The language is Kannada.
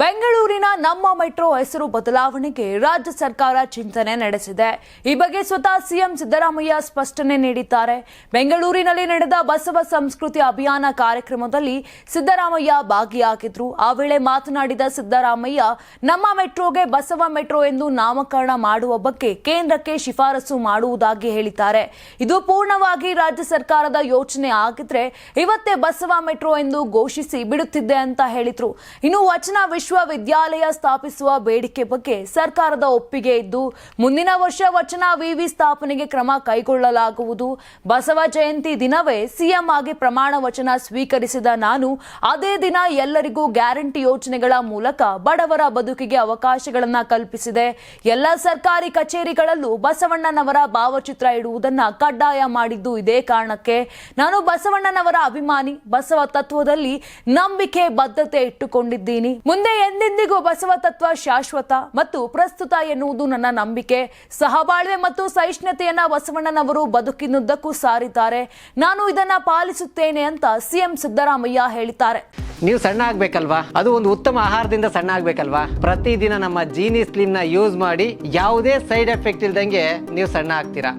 ಬೆಂಗಳೂರಿನ ನಮ್ಮ ಮೆಟ್ರೋ ಹೆಸರು ಬದಲಾವಣೆಗೆ ರಾಜ್ಯ ಸರ್ಕಾರ ಚಿಂತನೆ ನಡೆಸಿದೆ. ಈ ಬಗ್ಗೆ ಸ್ವತಃ ಸಿಎಂ ಸಿದ್ದರಾಮಯ್ಯ ಸ್ಪಷ್ಟನೆ ನೀಡಿದ್ದಾರೆ. ಬೆಂಗಳೂರಿನಲ್ಲಿ ನಡೆದ ಬಸವ ಸಂಸ್ಕೃತಿ ಅಭಿಯಾನ ಕಾರ್ಯಕ್ರಮದಲ್ಲಿ ಸಿದ್ದರಾಮಯ್ಯ ಭಾಗಿಯಾಗಿದ್ರು. ಆ ವೇಳೆ ಮಾತನಾಡಿದ ಸಿದ್ದರಾಮಯ್ಯ, ನಮ್ಮ ಮೆಟ್ರೋಗೆ ಬಸವ ಮೆಟ್ರೋ ಎಂದು ನಾಮಕರಣ ಮಾಡುವ ಬಗ್ಗೆ ಕೇಂದ್ರಕ್ಕೆ ಶಿಫಾರಸು ಮಾಡುವುದಾಗಿ ಹೇಳಿದ್ದಾರೆ. ಇದು ಪೂರ್ಣವಾಗಿ ರಾಜ್ಯ ಸರ್ಕಾರದ ಯೋಚನೆ ಆಗಿದ್ರೆ ಇವತ್ತೇ ಬಸವ ಮೆಟ್ರೋ ಎಂದು ಘೋಷಿಸಿ ಬಿಡುತ್ತಿದ್ದೆ ಅಂತ ಹೇಳಿದ್ರು. ಇನ್ನು ವಚನ ವಿಶ್ವವಿದ್ಯಾಲಯ ಸ್ಥಾಪಿಸುವ ಬೇಡಿಕೆ ಬಗ್ಗೆ ಸರ್ಕಾರದ ಒಪ್ಪಿಗೆ ಇದ್ದು, ಮುಂದಿನ ವರ್ಷ ವಚನ ವಿವಿ ಸ್ಥಾಪನೆಗೆ ಕ್ರಮ ಕೈಗೊಳ್ಳಲಾಗುವುದು. ಬಸವ ಜಯಂತಿ ದಿನವೇ ಸಿಎಂ ಆಗಿ ಪ್ರಮಾಣ ವಚನ ಸ್ವೀಕರಿಸಿದ ನಾನು, ಅದೇ ದಿನ ಎಲ್ಲರಿಗೂ ಗ್ಯಾರಂಟಿ ಯೋಜನೆಗಳ ಮೂಲಕ ಬಡವರ ಬದುಕಿಗೆ ಅವಕಾಶಗಳನ್ನು ಕಲ್ಪಿಸಿದೆ. ಎಲ್ಲ ಸರ್ಕಾರಿ ಕಚೇರಿಗಳಲ್ಲೂ ಬಸವಣ್ಣನವರ ಭಾವಚಿತ್ರ ಇಡುವುದನ್ನ ಕಡ್ಡಾಯ ಮಾಡಿದ್ದು ಇದೇ ಕಾರಣಕ್ಕೆ ನಾನು ಬಸವಣ್ಣನವರ ಅಭಿಮಾನಿ. ಬಸವ ತತ್ವದಲ್ಲಿ ನಂಬಿಕೆ, ಬದ್ಧತೆ ಇಟ್ಟುಕೊಂಡಿದ್ದೀನಿ. ಮುಂದೆ ಎಂದೆಂದಿಗೂ ಬಸವ ತತ್ವ ಶಾಶ್ವತ ಮತ್ತು ಪ್ರಸ್ತುತ ಎನ್ನುವುದು ನನ್ನ ನಂಬಿಕೆ. ಸಹಬಾಳ್ವೆ ಮತ್ತು ಸಹಿಷ್ಣುತೆಯನ್ನ ಬಸವಣ್ಣನವರು ಬದುಕಿನುದ್ದಕ್ಕೂ ಸಾರಿದ್ದಾರೆ. ನಾನು ಇದನ್ನ ಪಾಲಿಸುತ್ತೇನೆ ಅಂತ ಸಿಎಂ ಸಿದ್ದರಾಮಯ್ಯ ಹೇಳಿದ್ದಾರೆ. ನೀವು ಸಣ್ಣ ಆಗ್ಬೇಕಲ್ವಾ? ಅದು ಒಂದು ಉತ್ತಮ ಆಹಾರದಿಂದ ಸಣ್ಣ ಆಗ್ಬೇಕಲ್ವಾ? ಪ್ರತಿದಿನ ನಮ್ಮ ಜೀನಿ ಸ್ಲಿಮ್ನ ಯೂಸ್ ಮಾಡಿ ಯಾವುದೇ ಸೈಡ್ ಎಫೆಕ್ಟ್ ಇಲ್ದಂಗೆ ನೀವು ಸಣ್ಣ ಆಗ್ತೀರಾ?